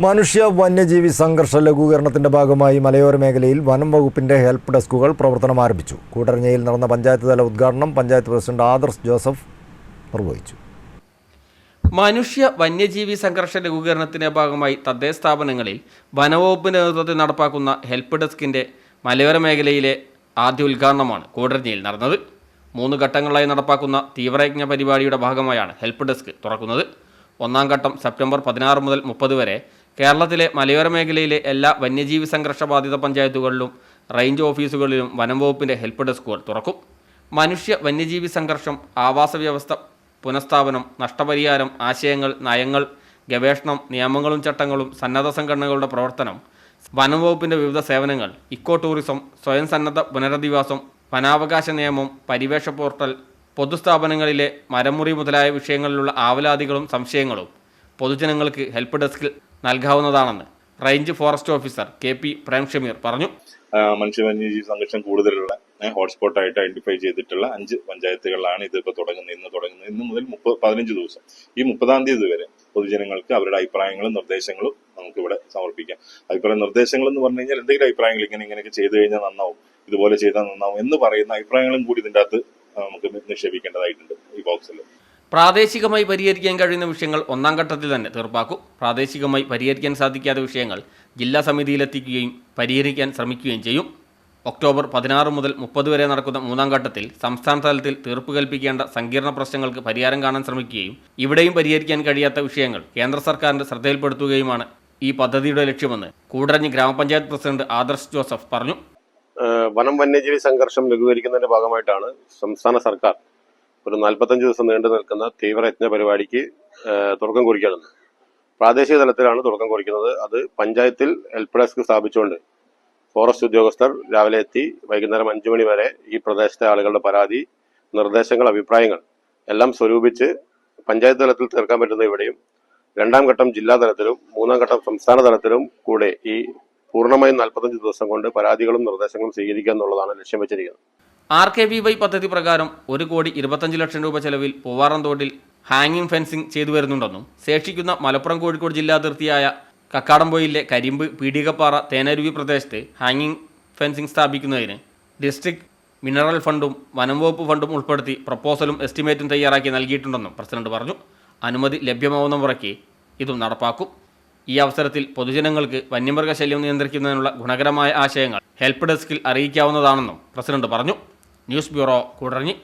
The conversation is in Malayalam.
മനുഷ്യ വന്യജീവി സംഘർഷ ലഘൂകരണത്തിന്റെ ഭാഗമായി മലയോര മേഖലയിൽ വനം വകുപ്പിന്റെ ഹെൽപ്പ് ഡെസ്കുകൾ പ്രവർത്തനം ആരംഭിച്ചു. കൂടരഞ്ഞയിൽ നടന്ന പഞ്ചായത്ത് തല ഉദ്ഘാടനം പഞ്ചായത്ത് പ്രസിഡന്റ് ആദർശ് ജോസഫ് നിർവഹിച്ചു. മനുഷ്യ വന്യജീവി സംഘർഷ ലഘൂകരണത്തിന്റെ ഭാഗമായി തദ്ദേശ സ്ഥാപനങ്ങളിൽ വനവകുപ്പിന്റെ നേതൃത്വത്തിൽ നടപ്പാക്കുന്ന ഹെൽപ്പ് ഡെസ്കിന്റെ മലയോര മേഖലയിലെ ആദ്യ ഉദ്ഘാടനമാണ് കൂടരഞ്ഞയിൽ നടന്നത്. മൂന്ന് ഘട്ടങ്ങളായി നടപ്പാക്കുന്ന തീവ്രയജ്ഞ പരിപാടിയുടെ ഭാഗമായാണ് ഹെൽപ്പ് ഡെസ്ക് തുറക്കുന്നത്. ഒന്നാം ഘട്ടം സെപ്റ്റംബർ പതിനാറ് മുതൽ മുപ്പത് വരെ കേരളത്തിലെ മലയോര മേഖലയിലെ എല്ലാ വന്യജീവി സംഘർഷ ബാധിത പഞ്ചായത്തുകളിലും റേഞ്ച് ഓഫീസുകളിലും വനം വകുപ്പിന്റെ ഹെൽപ്പ് ഡെസ്കുകൾ തുറക്കും. മനുഷ്യ വന്യജീവി സംഘർഷം ആവാസ വ്യവസ്ഥ പുനഃസ്ഥാപനം നഷ്ടപരിഹാരം ആശയങ്ങൾ നയങ്ങൾ ഗവേഷണം നിയമങ്ങളും ചട്ടങ്ങളും സന്നദ്ധ സംഘടനകളുടെ പ്രവർത്തനം വനം വകുപ്പിന്റെ വിവിധ സേവനങ്ങൾ ഇക്കോ ടൂറിസം സ്വയം സന്നദ്ധ പുനരധിവാസം വനാവകാശ നിയമം പരിവേഷ പോർട്ടൽ പൊതുസ്ഥാപനങ്ങളിലെ മരമുറി മുതലായ വിഷയങ്ങളിലുള്ള ആവലാതികളും സംശയങ്ങളും പൊതുജനങ്ങൾക്ക് ഹെൽപ്പ് ഡെസ്കിൽ നൽകാവുന്നതാണെന്ന് range forest officer K P Prem Shameer പറഞ്ഞു. മനുഷ്യവന്യജീവി മനുഷ്യ വന്യജീവി സംഘർഷം കൂടുതലുള്ള ഹോട്ട്സ്പോട്ടായിട്ട് ഐഡന്റിഫൈ ചെയ്തിട്ടുള്ള അഞ്ച് പഞ്ചായത്തുകളിലാണ് ഇതിപ്പോൾ തുടങ്ങുന്നത് ഇന്ന് തുടങ്ങുന്നത്. ഇന്ന് മുതൽ മുപ്പത് പതിനഞ്ച് ദിവസം. ഈ മുപ്പതാം തീയതി വരെ പൊതുജനങ്ങൾക്ക് അവരുടെ അഭിപ്രായങ്ങളും നിർദ്ദേശങ്ങളും നമുക്ക് ഇവിടെ സമർപ്പിക്കാം. അഭിപ്രായ നിർദ്ദേശങ്ങൾ എന്ന് പറഞ്ഞു കഴിഞ്ഞാൽ എന്തെങ്കിലും അഭിപ്രായങ്ങൾ ഇങ്ങനെ ഇങ്ങനെയൊക്കെ ചെയ്തു കഴിഞ്ഞാൽ നന്നാവും ഇതുപോലെ ചെയ്താൽ നന്നാവും എന്ന് പറയുന്ന അഭിപ്രായങ്ങളും കൂടി ഇതിന്റെ അകത്ത് നമുക്ക് നിക്ഷേപിക്കേണ്ടതായിട്ടുണ്ട് ഈ ബോക്സിൽ. പ്രാദേശികമായി പരിഹരിക്കാൻ കഴിയുന്ന വിഷയങ്ങൾ ഒന്നാം ഘട്ടത്തിൽ തന്നെ തീർപ്പാക്കും. പ്രാദേശികമായി പരിഹരിക്കാൻ സാധിക്കാത്ത വിഷയങ്ങൾ ജില്ലാ സമിതിയിലെത്തിക്കുകയും പരിഹരിക്കാൻ ശ്രമിക്കുകയും ചെയ്യും. ഒക്ടോബർ പതിനാറ് മുതൽ മുപ്പത് വരെ നടക്കുന്ന മൂന്നാം ഘട്ടത്തിൽ സംസ്ഥാന തലത്തിൽ തീർപ്പ് കൽപ്പിക്കേണ്ട സങ്കീർണ പ്രശ്നങ്ങൾക്ക് പരിഹാരം കാണാൻ ശ്രമിക്കുകയും ഇവിടെയും പരിഹരിക്കാൻ കഴിയാത്ത വിഷയങ്ങൾ കേന്ദ്ര സർക്കാരിന്റെ ശ്രദ്ധയിൽപ്പെടുത്തുകയുമാണ് ഈ പദ്ധതിയുടെ ലക്ഷ്യമെന്ന് കൂടരഞ്ഞ് ഗ്രാമപഞ്ചായത്ത് പ്രസിഡന്റ് ആദർശ് ജോസഫ് പറഞ്ഞു. വനം വന്യജീവി സംഘർഷം ലഘൂകരിക്കുന്നതിന്റെ ഭാഗമായിട്ടാണ് സംസ്ഥാന സർക്കാർ ഒരു നാൽപ്പത്തഞ്ച് ദിവസം നീണ്ടു നിൽക്കുന്ന തീവ്രയജ്ഞ പരിപാടിക്ക് തുടക്കം കുറിക്കുകയാണ് പ്രാദേശിക തലത്തിലാണ് തുടക്കം കുറിക്കുന്നത്. അത് പഞ്ചായത്തിൽ ഹെൽപ്പ് ഡെസ്ക് സ്ഥാപിച്ചുകൊണ്ട് ഫോറസ്റ്റ് ഉദ്യോഗസ്ഥർ രാവിലെ എത്തി വൈകുന്നേരം അഞ്ചു മണി വരെ ഈ പ്രദേശത്തെ ആളുകളുടെ പരാതി നിർദ്ദേശങ്ങൾ അഭിപ്രായങ്ങൾ എല്ലാം സ്വരൂപിച്ച് പഞ്ചായത്ത് തലത്തിൽ തീർക്കാൻ പറ്റുന്ന ഇവിടെയും രണ്ടാം ഘട്ടം ജില്ലാ തലത്തിലും മൂന്നാം ഘട്ടം സംസ്ഥാന തലത്തിലും കൂടെ ഈ പൂർണമായും നാൽപ്പത്തഞ്ച് ദിവസം കൊണ്ട് പരാതികളും നിർദ്ദേശങ്ങളും സ്വീകരിക്കുക എന്നുള്ളതാണ് ലക്ഷ്യം വെച്ചിരിക്കുന്നത്. ആർ കെ വി വൈ പദ്ധതി പ്രകാരം ഒരു കോടി ഇരുപത്തഞ്ച് ലക്ഷം രൂപ ചെലവിൽ പൂവാറം തോട്ടിൽ ഹാങ്ങിങ് ഫെൻസിംഗ് ചെയ്തു വരുന്നുണ്ടെന്നും ശേഷിക്കുന്ന മലപ്പുറം കോഴിക്കോട് ജില്ലാ അതിർത്തിയായ കരിമ്പ് പീടികപ്പാറ തേനരുവി പ്രദേശത്ത് ഹാങ്ങിങ് ഫെൻസിംഗ് സ്ഥാപിക്കുന്നതിന് ഡിസ്ട്രിക്ട് മിനറൽ ഫണ്ടും വനംവകുപ്പ് ഫണ്ടും ഉൾപ്പെടുത്തി പ്രപ്പോസലും എസ്റ്റിമേറ്റും തയ്യാറാക്കി നൽകിയിട്ടുണ്ടെന്നും പ്രസിഡന്റ് പറഞ്ഞു. അനുമതി ലഭ്യമാവുന്ന മുറയ്ക്ക് ഇതും നടപ്പാക്കും. ഈ അവസരത്തിൽ പൊതുജനങ്ങൾക്ക് വന്യമൃഗശല്യം നിയന്ത്രിക്കുന്നതിനുള്ള ഗുണകരമായ ആശയങ്ങൾ ഹെൽപ്പ് ഡെസ്കിൽ അറിയിക്കാവുന്നതാണെന്നും പ്രസിഡന്റ് പറഞ്ഞു. News bureau Koodaranji